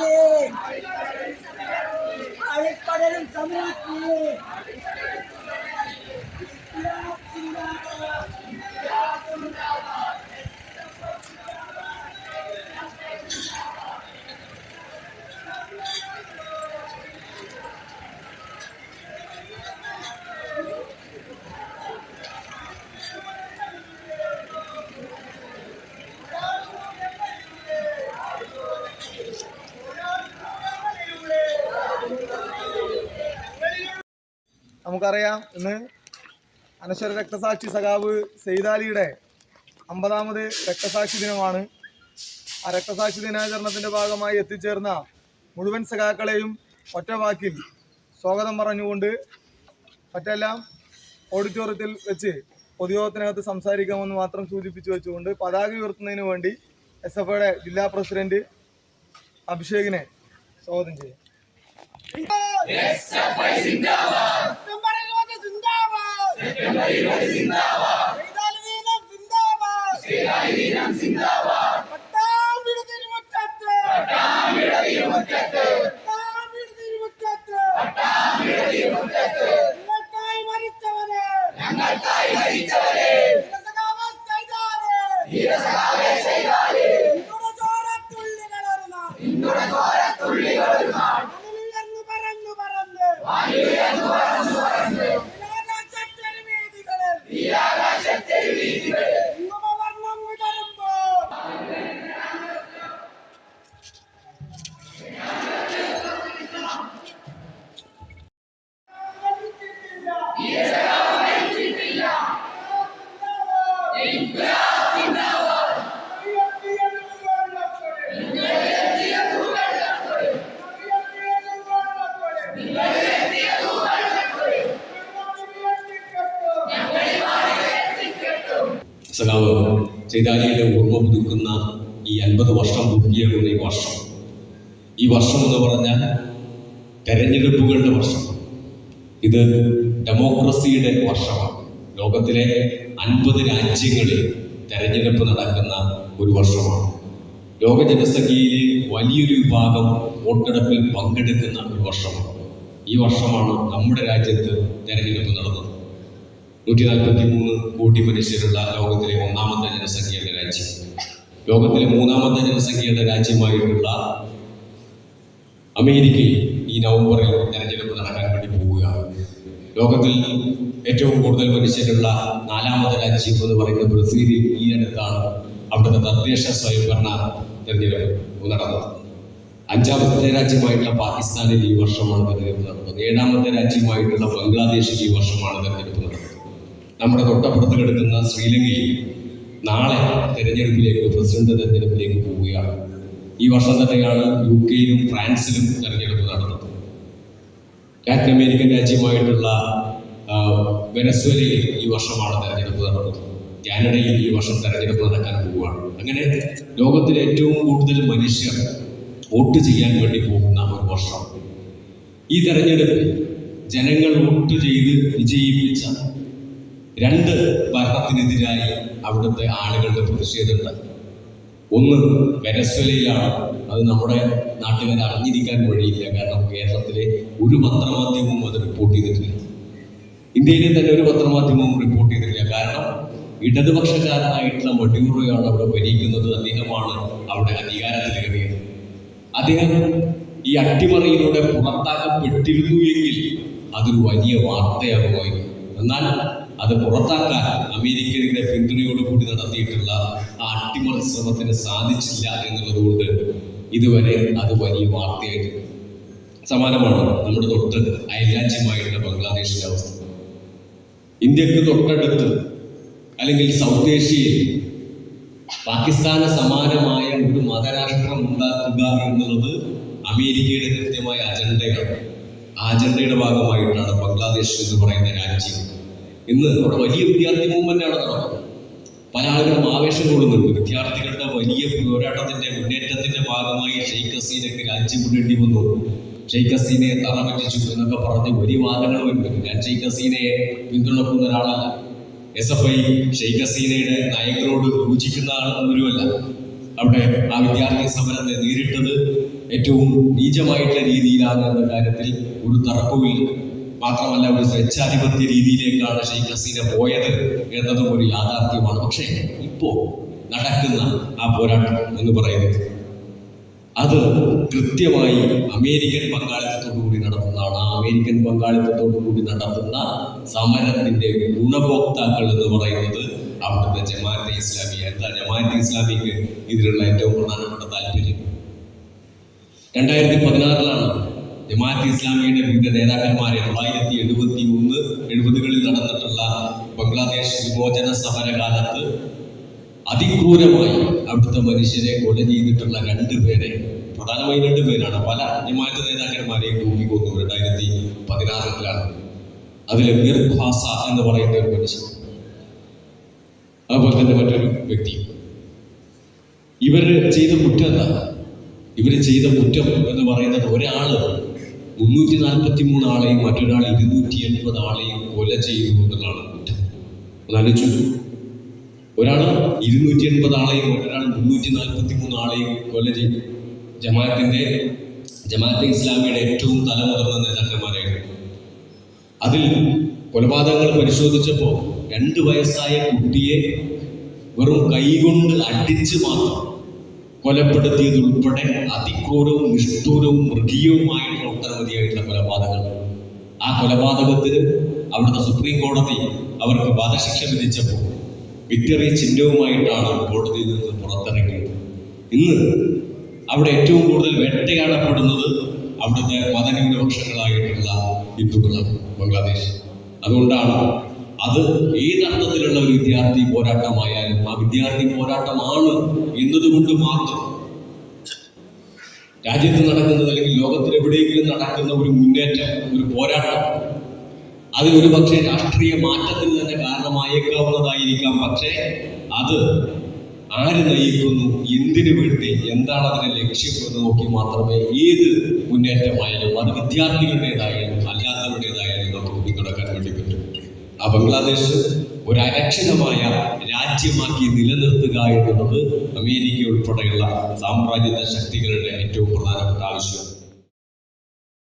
சமூகத்திலே அழைப்படரும் சமூகத்திலே നമുക്കറിയാം ഇന്ന് അനശ്വര രക്തസാക്ഷി സഖാവ് സെയ്താലിയുടെ അമ്പതാമത് രക്തസാക്ഷി ദിനമാണ്. ആ രക്തസാക്ഷി ദിനാചരണത്തിന്റെ ഭാഗമായി എത്തിച്ചേർന്ന മുഴുവൻ സഖാക്കളെയും ഒറ്റ വാക്കിൽ സ്വാഗതം പറഞ്ഞുകൊണ്ട് മറ്റെല്ലാം ഓഡിറ്റോറിയത്തിൽ വെച്ച് പൊതുയോഗത്തിനകത്ത് സംസാരിക്കാമെന്ന് മാത്രം സൂചിപ്പിച്ചു വെച്ചുകൊണ്ട് പതാക ഉയർത്തുന്നതിന് വേണ്ടി എസ് എഫ് ഐയുടെ ജില്ലാ പ്രസിഡന്റ് അഭിഷേകിനെ സ്വാഗതം ചെയ്യും. ഞങ്ങൾക്കായി മരിച്ചവരെ. നിന്നുടെ ചോരത്തുള്ളികൾ ഒരു നാൾ വാനിലുയർന്നു പറന്നു സഖാവ് ചൈതാലിയുടെ ഓർമ്മ പുതുക്കുന്ന ഈ അൻപത് വർഷം പൂർത്തിയാകുന്ന ഈ വർഷം. ഈ വർഷം എന്ന് പറഞ്ഞാൽ തെരഞ്ഞെടുപ്പുകളുടെ വർഷം. ഇത് ഡെമോക്രസിയുടെ വർഷമാണ്. ലോകത്തിലെ അൻപത് രാജ്യങ്ങളിൽ തെരഞ്ഞെടുപ്പ് നടക്കുന്ന ഒരു വർഷമാണ്. ലോക ജനസംഖ്യയിലെ വലിയൊരു വിഭാഗം വോട്ടെടുപ്പിൽ പങ്കെടുക്കുന്ന ഒരു വർഷമാണ്. ഈ വർഷമാണ് നമ്മുടെ രാജ്യത്ത് തെരഞ്ഞെടുപ്പ് നടന്നത്. നൂറ്റി നാൽപ്പത്തി മൂന്ന് കോടി മനുഷ്യരുള്ള ലോകത്തിലെ ഒന്നാമത്തെ ജനസംഖ്യയുടെ രാജ്യം. ലോകത്തിലെ മൂന്നാമത്തെ ജനസംഖ്യയുടെ രാജ്യമായിട്ടുള്ള അമേരിക്കയിൽ ഈ നവംബറിൽ തെരഞ്ഞെടുപ്പ് നടക്കാൻ വേണ്ടി പോവുകയാണ് ലോകത്തിൽ ഏറ്റവും കൂടുതൽ മനുഷ്യരുള്ള നാലാമത്തെ രാജ്യം എന്ന് പറയുന്ന ബ്രസീലിൽ ഈ അടുത്താണ് അവിടുത്തെ തദ്ദേശ സ്വയംഭരണ തെരഞ്ഞെടുപ്പ് നടന്നത്. അഞ്ചാമത്തെ രാജ്യമായിട്ടുള്ള പാകിസ്ഥാനിൽ ഈ വർഷമാണ് തെരഞ്ഞെടുപ്പ് നടന്നത്. ഏഴാമത്തെ രാജ്യമായിട്ടുള്ള ബംഗ്ലാദേശിൽ ഈ വർഷമാണ് തെരഞ്ഞെടുപ്പ് നടന്നത്. നമ്മുടെ തൊട്ടപ്പുറത്ത് കിടക്കുന്ന ശ്രീലങ്കയിൽ നാളെ തെരഞ്ഞെടുപ്പിലേക്ക് പ്രസിഡന്റ് തെരഞ്ഞെടുപ്പിലേക്ക് പോവുകയാണ്. ഈ വർഷം തന്നെയാണ് യു കെയിലും ഫ്രാൻസിലും തെരഞ്ഞെടുപ്പ് ലാറ്റിൻ അമേരിക്കൻ രാജ്യമായിട്ടുള്ള വെനസ്വേലയിൽ ഈ വർഷമാണ് തെരഞ്ഞെടുപ്പ് നടന്നത് കാനഡയിൽ ഈ വർഷം തെരഞ്ഞെടുപ്പ് നടക്കാൻ പോവുകയാണ്. അങ്ങനെ ലോകത്തിലെ ഏറ്റവും കൂടുതൽ മനുഷ്യർ വോട്ട് ചെയ്യാൻ വേണ്ടി പോകുന്ന ഒരു വർഷം. ഈ തെരഞ്ഞെടുപ്പിൽ ജനങ്ങൾ വോട്ട് ചെയ്ത് വിജയിപ്പിച്ച രണ്ട് ഭരണത്തിനെതിരായി അവിടുത്തെ ആളുകളുടെ പ്രതിഷേധമുണ്ട് ഒന്ന് വെനസ്വലയിലാണ്. അത് നമ്മുടെ നാട്ടുകാർ അറിഞ്ഞിരിക്കാൻ വഴിയില്ല. കാരണം കേരളത്തിലെ ഒരു പത്രമാധ്യമവും അത് റിപ്പോർട്ട് ചെയ്തിട്ടില്ല. ഇന്ത്യയിലെ തന്നെ ഒരു പത്രമാധ്യമവും റിപ്പോർട്ട് ചെയ്തിട്ടില്ല. കാരണം ഇടതുപക്ഷക്കാരനായിട്ടുള്ള മഡ്യൂറോയാണ് അവിടെ ഭരിക്കുന്നത്. അദ്ദേഹമാണ് അവിടെ അധികാരത്തിലേറിയത് അദ്ദേഹം ഈ അട്ടിമറിയിലൂടെ പുറത്താക്കപ്പെട്ടിരുന്നു എങ്കിൽ അതൊരു വലിയ വാർത്തയാകുമായിരുന്നു. എന്നാൽ അത് പുറത്താക്കാൻ അമേരിക്കയുടെ പിന്തുണയോടുകൂടി നടത്തിയിട്ടുള്ള ആ അട്ടിമറി ശ്രമത്തിന് സാധിച്ചില്ല എന്നുള്ളതുകൊണ്ട് ഇതുവരെ അത് വലിയ വാർത്തയായിട്ട് സമാനമാണ് നമ്മുടെ തൊട്ട് അയൽരാജ്യമായിട്ടുള്ള ബംഗ്ലാദേശിന്റെ അവസ്ഥ. ഇന്ത്യയ്ക്ക് തൊട്ടടുത്ത് അല്ലെങ്കിൽ സൗത്ത് ഏഷ്യയിൽ പാകിസ്ഥാന് സമാനമായ ഒരു മതരാഷ്ട്രം ഉണ്ടാക്കുക എന്നുള്ളത് അമേരിക്കയുടെ കൃത്യമായ അജണ്ടയാണ്. ആ അജണ്ടയുടെ ഭാഗമായിട്ടാണ് ബംഗ്ലാദേശ് എന്ന് പറയുന്ന രാജ്യം ഇന്ന് അവിടെ വലിയ വിദ്യാർത്ഥി മൂവ്മെന്റ് ആണ് നടക്കുന്നത് പല ആളുകളും ആവേശം കൊള്ളുന്നുണ്ട്. വിദ്യാർത്ഥികളുടെ വലിയ പോരാട്ടത്തിന്റെ മുന്നേറ്റത്തിന്റെ ഭാഗമായി ഷെയ്ഖ് ഹസീനക്ക് രാജ്യം വിടേണ്ടി വന്നു. ഷെയ്ഖ് ഹസീനയെ തറപറ്റിച്ചു എന്നൊക്കെ പറഞ്ഞ് വലിയ വാദങ്ങൾ ഞാൻ ഷെയ്ഖ് ഹസീനയെ പിന്തുണക്കുന്ന ഒരാളല്ല. എസ് എഫ് ഐ ഷെയ്ഖ് ഹസീനയുടെ നയങ്ങളോട് യോജിക്കുന്ന ആളൊന്നുമല്ല അവിടെ ആ വിദ്യാർത്ഥി സമരത്തെ നേരിട്ടത് ഏറ്റവും നീചമായിട്ടുള്ള രീതിയിലാണ് എന്ന കാര്യത്തിൽ ഒരു തർക്കവുമില്ല. മാത്രമല്ല ഒരു സ്വേച്ഛാധിപത്യ രീതിയിലേക്കാണ് ഷെയ്ഖ് ഹസീന പോയത് എന്നതും ഒരു യാഥാർത്ഥ്യമാണ്. പക്ഷേ ഇപ്പോ നടക്കുന്ന ആ പോരാട്ടം എന്ന് പറയുന്നത് അത് കൃത്യമായി അമേരിക്കൻ പങ്കാളിത്തത്തോടു കൂടി നടത്തുന്നതാണ്. ആ അമേരിക്കൻ പങ്കാളിത്തത്തോടു കൂടി നടത്തുന്ന സമരത്തിന്റെ ഗുണഭോക്താക്കൾ എന്ന് പറയുന്നത് അവിടുത്തെ ജമാഅത്തെ ഇസ്ലാമി എന്താ ജമാഅത്തെ ഇസ്ലാമിക്ക് ഇതിലുള്ള ഏറ്റവും പ്രധാനപ്പെട്ട താല്പര്യം? രണ്ടായിരത്തി പതിനാറിലാണ് ജമാഅത്ത് ഇസ്ലാമിയുടെ വിവിധ നേതാക്കന്മാരെ തൊള്ളായിരത്തി എഴുപത്തി ഒന്ന് എഴുപതുകളിൽ നടന്നിട്ടുള്ള ബംഗ്ലാദേശ് വിമോചന സമരകാലത്ത് അതിക്രൂരമായി അവിടുത്തെ മനുഷ്യരെ കൊല ചെയ്തിട്ടുള്ള രണ്ട് പേരെ പ്രധാനമായി രണ്ട് പേരാണ്. പല ജമാഅത്ത് നേതാക്കന്മാരെയും തൂക്കിക്കൊന്നു രണ്ടായിരത്തി പതിനാറിലാണ്. അതിൽ മീർ ഖാസ എന്ന് പറയുന്ന ഒരു മനുഷ്യൻ. അതുപോലെ തന്നെ മറ്റൊരു വ്യക്തി. ഇവർ ചെയ്ത കുറ്റം എന്താ? ഇവർ ചെയ്ത കുറ്റം എന്ന് പറയുന്നത് ഒരാൾ മുന്നൂറ്റി നാൽപ്പത്തി മൂന്ന് ആളെയും മറ്റൊരാൾ ഇരുന്നൂറ്റി എൺപത് ആളെയും കൊല ചെയ്തു എന്നുള്ളതാണ് കുറ്റം. അതാലോചിച്ചു ഒരാൾ ഇരുന്നൂറ്റി എൺപത് ആളെയും മറ്റൊരാൾ മുന്നൂറ്റി നാൽപ്പത്തി മൂന്ന് ആളെയും കൊല ചെയ്യും ജമാഅത്തിന്റെ ജമാഅത്തെ ഇസ്ലാമിയുടെ ഏറ്റവും തലമുതിർന്ന നേതാക്കന്മാരായിരുന്നു. അതിൽ കൊലപാതകങ്ങൾ പരിശോധിച്ചപ്പോൾ രണ്ട് വയസ്സായ കുട്ടിയെ വെറും കൈകൊണ്ട് അടിച്ച് മാത്രം കൊലപ്പെടുത്തിയതുൾപ്പെടെ അതിക്രൂരവും നിഷ്ഠൂരവും മൃഗീയവുമായിട്ടുള്ള ഒട്ടനവധിയായിട്ടുള്ള കൊലപാതകങ്ങൾ ആ കൊലപാതകത്തിൽ അവിടുത്തെ സുപ്രീം കോടതി അവർക്ക് വധശിക്ഷ വിധിച്ചപ്പോൾ വിക്ടറി ചിഹ്നവുമായിട്ടാണ് കോടതിയിൽ നിന്ന് പുറത്തിറങ്ങിയത്. ഇന്ന് അവിടെ ഏറ്റവും കൂടുതൽ വേട്ടയാടപ്പെടുന്നത് അവിടുത്തെ മതന്യൂനപക്ഷങ്ങളായിട്ടുള്ള ഹിന്ദുക്കളാണ് ബംഗ്ലാദേശ്. അതുകൊണ്ടാണ് അത് ഏതർത്ഥത്തിലുള്ള ഒരു വിദ്യാർത്ഥി പോരാട്ടമായാലും ആ വിദ്യാർത്ഥി പോരാട്ടമാണ് എന്നതുകൊണ്ട് മാത്രം രാജ്യത്ത് നടക്കുന്നത് അല്ലെങ്കിൽ ലോകത്തിൽ എവിടെയെങ്കിലും നടക്കുന്ന ഒരു മുന്നേറ്റം ഒരു പോരാട്ടം അത് ഒരു പക്ഷേ രാഷ്ട്രീയ മാറ്റത്തിന് തന്നെ കാരണമായേക്കാവുന്നതായിരിക്കാം. പക്ഷേ അത് ആര് നയിക്കുന്നു എന്തിനു വേണ്ടി എന്താണ് അതിനെ ലക്ഷ്യം എന്ന് നോക്കി മാത്രമേ ഏത് മുന്നേറ്റമായാലും അത് വിദ്യാർത്ഥികളുടേതായാലും അല്ലാത്തവരുടേതായാലും നമുക്ക് പിന്തുണക്കാൻ വേണ്ടി പറ്റും. ആ ബംഗ്ലാദേശ് ഒരു അരക്ഷിതമായ രാജ്യമാക്കി നിലനിർത്തുക എന്നുള്ളത് അമേരിക്ക ഉൾപ്പെടെയുള്ള സാമ്രാജ്യത്വ ശക്തികളുടെ ഏറ്റവും പ്രധാനപ്പെട്ട ആവശ്യമാണ്.